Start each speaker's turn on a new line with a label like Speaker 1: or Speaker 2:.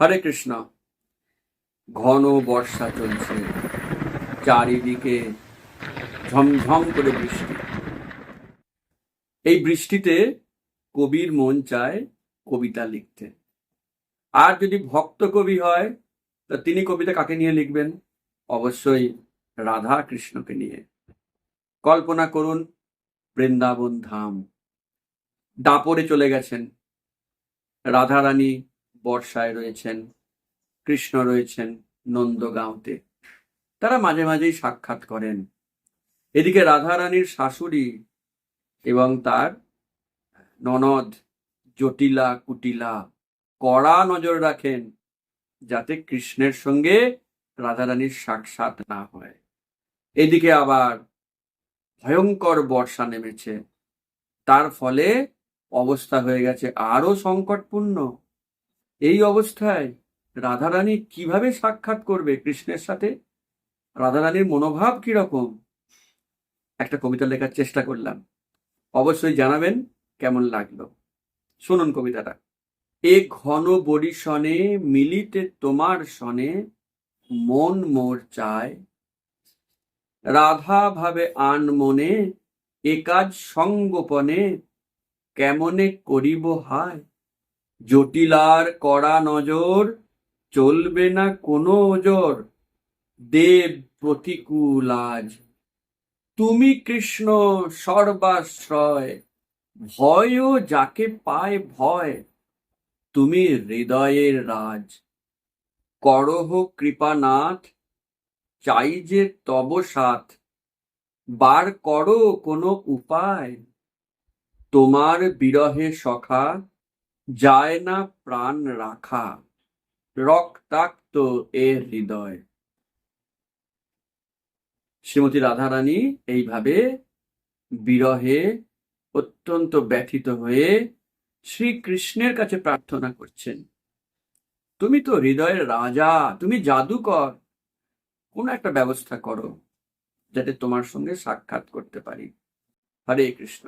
Speaker 1: হরে কৃষ্ণ। ঘন বর্ষা চলছে, চারিদিকে ঝমঝম করে বৃষ্টি। এই বৃষ্টিতে কবির মন চায় কবিতা লিখতে। আর যদি ভক্ত কবি হয়, তা তিনি কবিতা কাকে নিয়ে লিখবেন? অবশ্যই রাধা কৃষ্ণকে নিয়ে। কল্পনা করুন, বৃন্দাবন ধাম, দাপরে চলে গেছেন। রাধারানী বর্ষায় রয়েছেন, কৃষ্ণ রয়েছেন নন্দগাঁওতে। তারা মাঝে মাঝেই সাক্ষাৎ করেন। এদিকে রাধারানীর শাশুড়ি এবং তার ননদ জটিলা কুটিলা কড়া নজর রাখেন যাতে কৃষ্ণের সঙ্গে রাধারানীর সাক্ষাৎ না হয়। এদিকে আবার ভয়ঙ্কর বর্ষা নেমেছে। তার ফলে অবস্থা হয়ে গেছে আরও সংকটপূর্ণ। এই অবস্থায় রাধারানী কীভাবে সাক্ষাৎ করবে কৃষ্ণের সাথে? রাধারানীর মনোভাব কীরকম? একটা কবিতা লেখার চেষ্টা করলাম। অবশ্যই জানাবেন কেমন লাগল। শুনুন কবিতাটা। এ ঘন বরিশনে মিলিতে তোমার সনে মন মোর চায়। রাধা ভাবে আন মনে এ কাজ সঙ্গোপনে কেমনে করিব হায়? জটিলার কড়া নজর চলবে না কোনো ওজর। দেব প্রতিকূল আজ। তুমি কৃষ্ণ সর্বাশ্রয়, ভয়ও যাকে পায় ভয়। তুমি হৃদয়ের রাজ। করহ কৃপানাথ, চাই যে তব সাথ। বার করো কোনো উপায়। তোমার বিরহে সখা যায় না প্রাণ রাখা, রক্তাক্ত এ হৃদয়। শ্রীমতী রাধারানী এইভাবে বিরহে অত্যন্ত ব্যথিত হয়ে শ্রীকৃষ্ণের কাছে প্রার্থনা করছেন, তুমি তো হৃদয়ের রাজা, তুমি জাদুকর, কোন একটা ব্যবস্থা করো যাতে তোমার সঙ্গে সাক্ষাৎ করতে পারি। হরে কৃষ্ণ।